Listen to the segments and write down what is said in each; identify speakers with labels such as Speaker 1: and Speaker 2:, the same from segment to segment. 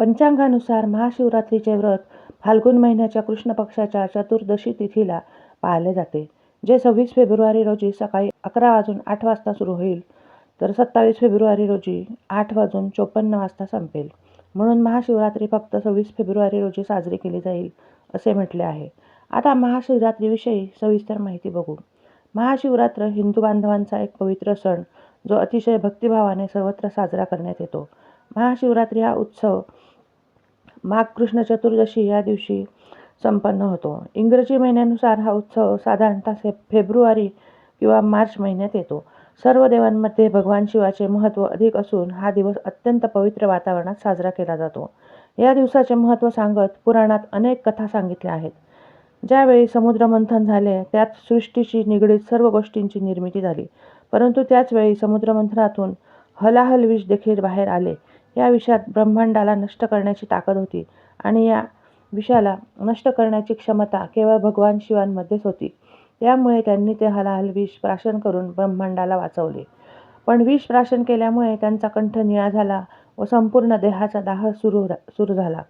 Speaker 1: पंचांगानुसार महाशिवरात्रीचे व्रत फाल्गुन महिन्याच्या कृष्ण पक्षाच्या चतुर्दशी तिथीला पाळले जाते जे सव्वीस फेब्रुवारी रोजी सकाळी अकरा वाजून आठ वाजता सुरू होईल तर सत्तावीस फेब्रुवारी रोजी आठ वाजून चोपन्न वाजता संपेल. म्हणून महाशिवरात्री फक्त सव्वीस फेब्रुवारी रोजी साजरी केली जाईल असे म्हटले आहे. आता महाशिवरात्रीविषयी सविस्तर माहिती बघू. महाशिवरात्र हिंदू बांधवांचा एक पवित्र सण जो अतिशय भक्तिभावाने सर्वत्र साजरा करण्यात येतो. महाशिवरात्री हा उत्सव माघ कृष्ण चतुर्दशी या दिवशी संपन्न होतो. इंग्रजी महिन्यानुसार हा उत्सव साधारणतः से फेब्रुवारी किंवा मार्च महिन्यात येतो. सर्व देवांमध्ये भगवान शिवाचे महत्त्व अधिक असून हा दिवस अत्यंत पवित्र वातावरणात साजरा केला जातो. या दिवसाचे महत्त्व सांगत पुराणात अनेक कथा सांगितल्या आहेत. ज्यावेळी समुद्रमंथन झाले त्यात सृष्टीशी निगडीत सर्व गोष्टींची निर्मिती झाली. परंतु त्याच वेळी समुद्रमंथनातून हलाहल विष देखील बाहेर आले. या विषात ब्रह्मांडाला नष्ट करण्याची ताकद होती आणि या विषाला नष्ट करण्याची क्षमता केवळ भगवान शिवांमध्येच होती. त्यामुळे त्यांनी ते हलाहल विष प्राशन करून ब्रह्मांडाला वाचवले. पण विष प्राशन केल्यामुळे त्यांचा कंठ निळा झाला व संपूर्ण देहाचा दाह सुरू सुरू झाला.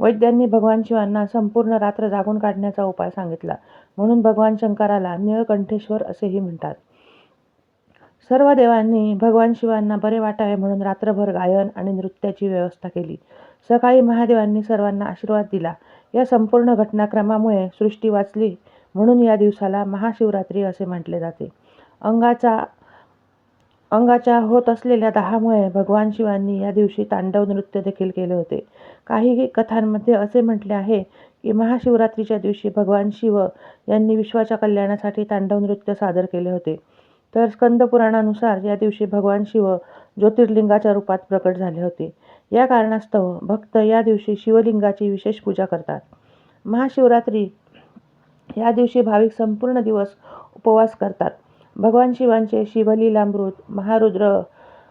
Speaker 1: वैद्यांनी भगवान शिवांना संपूर्ण रात्र जागून काढण्याचा उपाय सांगितला. म्हणून भगवान शंकराला निळकंठेश्वर असेही म्हणतात. सर्व देवांनी भगवान शिवांना बरे वाटावे म्हणून रात्रभर गायन आणि नृत्याची व्यवस्था केली. सकाळी महादेवांनी सर्वांना आशीर्वाद दिला. या संपूर्ण घटनाक्रमामुळे सृष्टी वाचली म्हणून या दिवसाला महाशिवरात्री असे म्हटले जाते. अंगाचा अंगाच्या होत असलेल्या दाहामुळे भगवान शिवांनी या दिवशी तांडव नृत्य देखील केले होते. काही कथांमध्ये असे म्हटले आहे की महाशिवरात्रीच्या दिवशी भगवान शिव यांनी विश्वाच्या कल्याणासाठी तांडव नृत्य सादर केले होते. तर स्कंदपुराणानुसार या दिवशी भगवान शिव ज्योतिर्लिंगाच्या रूपात प्रकट झाले होते. या कारणास्तव भक्त या दिवशी शिवलिंगाची विशेष पूजा करतात. महाशिवरात्री या दिवशी भाविक संपूर्ण दिवस उपवास करतात. भगवान शिवांचे शिवलीलामृत महारुद्र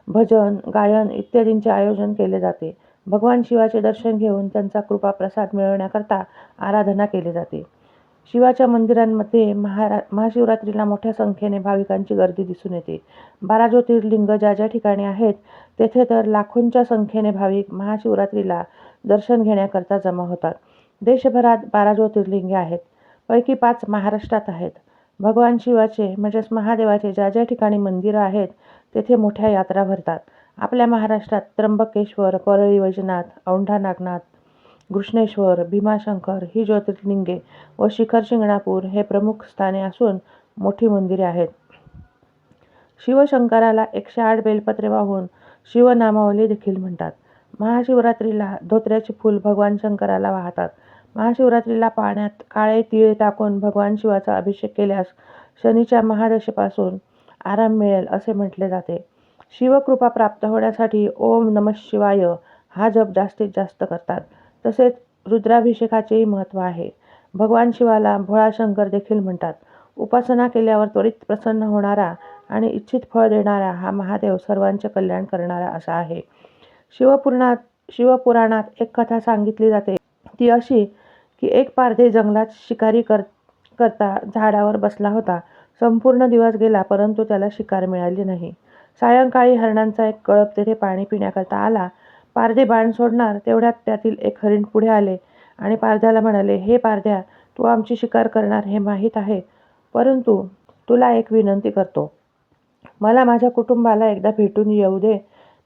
Speaker 1: भजन गायन इत्यादींचे आयोजन केले जाते. भगवान शिवाचे दर्शन घेऊन त्यांचा कृपा प्रसाद मिळवण्याकरता आराधना केली जाते. शिवाच्या मंदिरांमध्ये महारा महाशिवरात्रीला मोठ्या संख्येने भाविकांची गर्दी दिसून येते. बारा ज्योतिर्लिंग ज्या ज्या ठिकाणी आहेत तेथे तर लाखोंच्या संख्येने भाविक महाशिवरात्रीला दर्शन घेण्याकरता जमा होतात. देशभरात बारा ज्योतिर्लिंगे आहेत. पैकी पाच महाराष्ट्रात आहेत. भगवान शिवाचे म्हणजेच महादेवाचे ज्या ज्या ठिकाणी मंदिरं आहेत तेथे मोठ्या यात्रा भरतात. आपल्या महाराष्ट्रात त्र्यंबकेश्वर परळी वैजनाथ औंढा नागनाथ घृष्णेश्वर भीमाशंकर ही ज्योतिर्लिंगे व शिखर शिंगणापूर हे प्रमुख स्थाने असून मोठी मंदिरे आहेत. शिवशंकराला एकशे आठ बेलपत्रे वाहून शिवनामावली देखील म्हणतात. महाशिवरात्रीला धोत्र्याचे फूल भगवान शंकराला वाहतात. महाशिवरात्रीला पाण्यात काळे तिळे टाकून भगवान शिवाचा अभिषेक केल्यास शनीच्या महादशेपासून आराम मिळेल असे म्हटले जाते. शिवकृपा प्राप्त होण्यासाठी ओम नम शिवाय हा जप जास्तीत जास्त करतात. तसेच रुद्राभिषेकाचेही महत्त्व आहे. भगवान शिवाला भोळा शंकर देखील म्हणतात उपासना केल्यावर त्वरित प्रसन्न होणारा आणि इच्छित फळ देणारा हा महादेव सर्वांचे कल्याण करणारा असा आहे. शिवपुराणात शिवपुराणात एक कथा सांगितली जाते. ती अशी की एक पारधे जंगलात शिकारी कर करता झाडावर बसला होता. संपूर्ण दिवस गेला परंतु त्याला शिकार मिळाली नाही. सायंकाळी हरणांचा एक कळप तेथे पाणी पिण्याकरता आला. पारधे बाण सोडणार तेवढ्यात त्यातील एक हरिण पुढे आले आणि पारध्याला म्हणाले हे पारध्या तू आमची शिकार करणार हे माहीत आहे परंतु तुला एक विनंती करतो. मला माझ्या कुटुंबाला एकदा भेटून येऊ दे.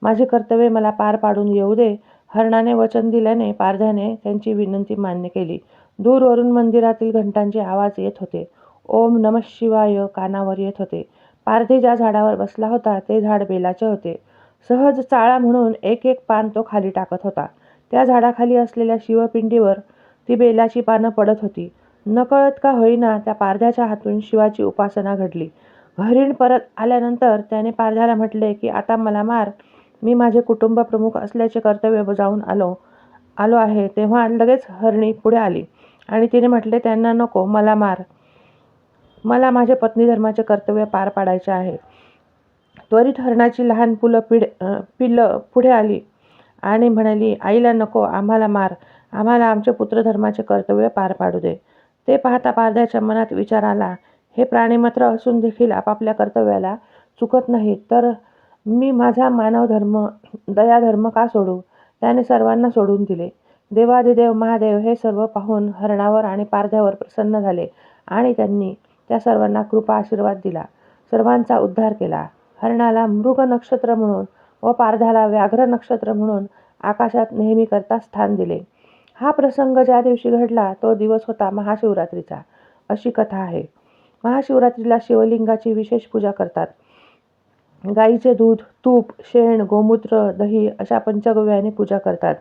Speaker 1: माझे कर्तव्य मला पार पाडून येऊ दे. हरणाने वचन दिल्याने पारध्याने त्यांची विनंती मान्य केली. दूरवरून मंदिरातील घंटांचे आवाज येत होते. ओम नम शिवाय कानावर येत होते. पारधी ज्या झाडावर बसला होता ते झाड बेलाचे होते. सहज चाळा म्हणून एक एक पान तो खाली टाकत होता. त्या झाडाखाली असलेल्या शिवपिंडीवर ती बेलाची पानं पडत होती. नकळत का होईना त्या पारध्याच्या हातून शिवाची उपासना घडली. हरिण परत आल्यानंतर त्याने पारध्याला म्हटले की आता मला मार. मी माझे कुटुंब प्रमुख असल्याचे कर्तव्य बजावून आलो आलो आहे. तेव्हा लगेच हरणी पुढे आली आणि तिने म्हटले त्यांना नको मला मार. मला माझे पत्नी धर्माचे कर्तव्य पार पाडायचे आहे. त्वरित हरणाची लहान पुलं पिढ पिल्लं पुढे आली आणि म्हणाली आईला नको आम्हाला मार. आम्हाला आमचे पुत्रधर्माचे कर्तव्य पार पाडू दे. ते पाहता पारध्याच्या मनात विचार आला हे प्राणीमात्र असून देखील आपापल्या कर्तव्याला चुकत नाहीत. तर मी माझा मानवधर्म दयाधर्म का सोडू? त्याने सर्वांना सोडून दिले. देवादिदेव महादेव हे सर्व पाहून हरणावर आणि पारध्यावर प्रसन्न झाले आणि त्यांनी त्या सर्वांना कृपा आशीर्वाद दिला. सर्वांचा उद्धार केला. हरणाला मृग नक्षत्र म्हणून व पारधाला व्याघ्र नक्षत्र म्हणून आकाशात नेहमीकरता स्थान दिले. हा प्रसंग ज्या दिवशी घडला तो दिवस होता महाशिवरात्रीचा. अशी कथा आहे. महाशिवरात्रीला शिवलिंगाची विशेष पूजा करतात. गाईचे दूध तूप शेण गोमूत्र दही अशा पंचगव्याने पूजा करतात.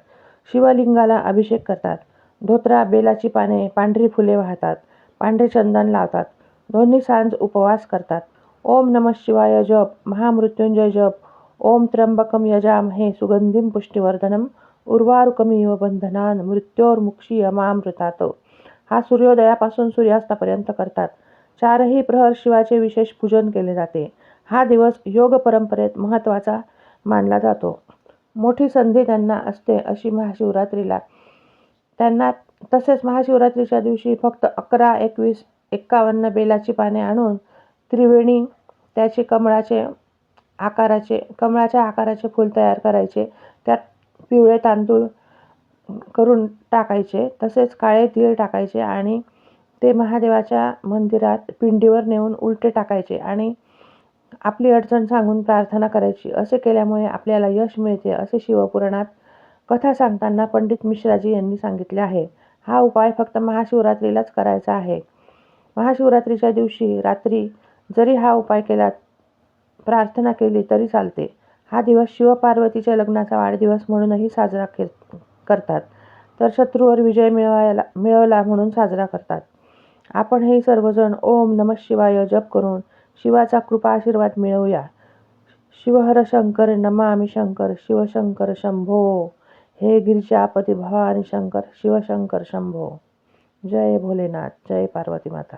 Speaker 1: शिवलिंगाला अभिषेक करतात. धोत्रा बेलाची पाने पांढरी फुले वाहतात. पांढरे चंदन लावतात. दोन्ही सांज उपवास करतात. ओम नम शिवाय जप महामृत्युंजय जप ओम त्र्यंबकम यजाम हे सुगंधिम पुष्टिवर्धनम उर्वारुकमिव बंधनान मृत्योर्मुक्षी यमामृतात. हा सूर्योदयापासून सूर्यास्तापर्यंत करतात. चारही प्रहर शिवाचे विशेष पूजन केले जाते. हा दिवस योग परंपरेत महत्त्वाचा मानला जातो. मोठी संधी त्यांना असते अशी महाशिवरात्रीला. त्यांना तसेच महाशिवरात्रीच्या दिवशी फक्त अकरा एकवीस एक्कावन्न बेलाची पाने आणून त्रिवेणी त्याचे कमळाचे आकाराचे कमळाच्या आकाराचे फूल तयार करायचे. त्यात पिवळे तांदूळ करून टाकायचे. तसेच काळे तीळ टाकायचे आणि ते महादेवाच्या मंदिरात पिंडीवर नेऊन उलटे टाकायचे आणि आपली अडचण सांगून प्रार्थना करायची. असे केल्यामुळे आपल्याला यश मिळते असे शिवपुराणात कथा सांगताना पंडित मिश्राजी यांनी सांगितले आहे. हा उपाय फक्त महाशिवरात्रीलाच करायचा आहे. महाशिवरात्रीच्या दिवशी रात्री जरी हा उपाय केला प्रार्थना केली तरी चालते. हा दिवस शिवपार्वतीच्या लग्नाचा वाढदिवस म्हणूनही साजरा के करतात. तर शत्रूवर विजय मिळवायला मिळवला म्हणून साजरा करतात. आपण हे सर्वजण ओम नम शिवाय जप करून शिवाचा कृपा आशीर्वाद मिळवूया. शिवहर शंकर नमामि शंकर शिवशंकर शंभो. हे गिरिजापती भवानी शंकर शिवशंकर शंभो. जय भोलेनाथ जय पार्वती माता.